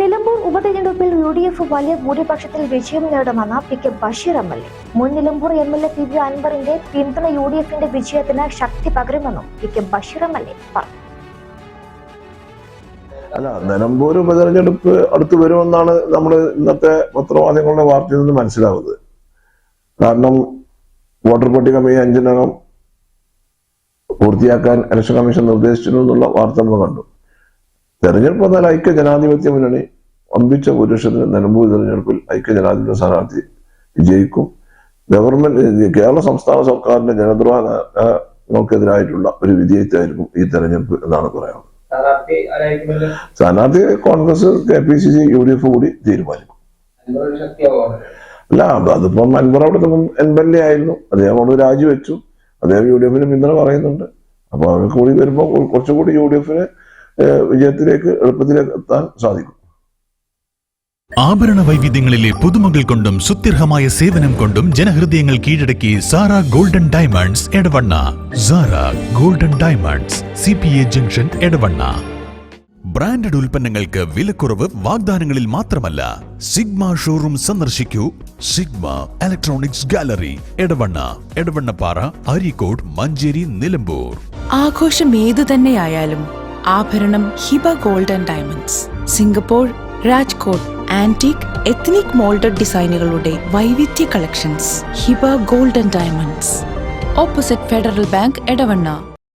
നിലമ്പൂർ ഉപതെരഞ്ഞെടുപ്പിൽ U D F വലിയ ഭൂരിപക്ഷത്തിൽ വിജയം നേടുമെന്ന് P K Basheer M L A. മുൻ Nilambur M L A P V അൻവറിന്റെ പിന്തുണ യു ഡി എഫിന്റെ വിജയത്തിന് ശക്തി പകരുമെന്നും P K Basheer M L A പറഞ്ഞു. അല്ല നിലമ്പൂർ ഉപതെരഞ്ഞെടുപ്പ് അടുത്ത് വരുമെന്നാണ് നമ്മൾ ഇന്നത്തെ പത്രമാധ്യമങ്ങളുടെ വാർത്തയിൽ നിന്ന് മനസ്സിലാവുന്നത്. കാരണം വോട്ടർ പട്ടിക മെയ് അഞ്ചിനകം പൂർത്തിയാക്കാൻ ഇലക്ഷൻ കമ്മീഷൻ നിർദ്ദേശിച്ചിരുന്നു എന്നുള്ള വാർത്ത നമ്മൾ കണ്ടു. തെരഞ്ഞെടുപ്പ് എന്നാൽ ഐക്യ ജനാധിപത്യ മുന്നണി വമ്പിച്ച പുരുഷത്തിന് നിലമ്പൂർ തെരഞ്ഞെടുപ്പിൽ ഐക്യ ജനാധിപത്യ സ്ഥാനാർത്ഥി വിജയിക്കും. ഗവൺമെന്റ് കേരള സംസ്ഥാന സർക്കാരിന്റെ ജനദ്രോഹങ്ങൾക്കെതിരായിട്ടുള്ള ഒരു വിജയത്തായിരിക്കും ഈ തെരഞ്ഞെടുപ്പ് എന്നാണ് പറയാനുള്ളത് സ്ഥാനാർത്ഥി Congress K P C C U D F കൂടി തീരുമാനിക്കും. അല്ല അത് അതിപ്പം അൻവർ അവിടുത്തെ എം എൽ എ ആയിരുന്നു. അദ്ദേഹം അവിടെ രാജിവെച്ചു. അദ്ദേഹം യു ഡി എഫിന് പിന്തുണ പറയുന്നുണ്ട്. അപ്പൊ അവർ കൂടി വരുമ്പോൾ കുറച്ചുകൂടി യു ഡി എഫിന് വിജയത്തിലേക്ക് എളുപ്പത്തിലേക്ക് എത്താൻ സാധിക്കും. ആഭരണ വൈവിധ്യങ്ങളിലെ പുതുമകൾ കൊണ്ടും സുത്യർഹമായ സേവനം കൊണ്ടും ജനഹൃദയങ്ങൾ കീഴടക്കി Sara golden diamonds Edavanna. Sara golden diamonds C P A junction Edavanna. Branded ഉൽപ്പന്നങ്ങൾക്ക് വിലക്കുറവ് വാഗ്ദാനങ്ങളിൽ മാത്രമല്ല സിഗ്മ ഷോറൂം സന്ദർശിക്കൂ. Sigma electronics gallery Edavanna. Edavannappara Areekode Manjeri Nilambur. ആഘോഷം ഏതു തന്നെയായാലും ആഭരണം Hiba gold and diamonds. Singapore Rajkot antique ethnic moulded ഡിസൈനുകളുടെ വൈവിധ്യ collections. Hiba gold and diamonds. Opposite Federal Bank Edavanna.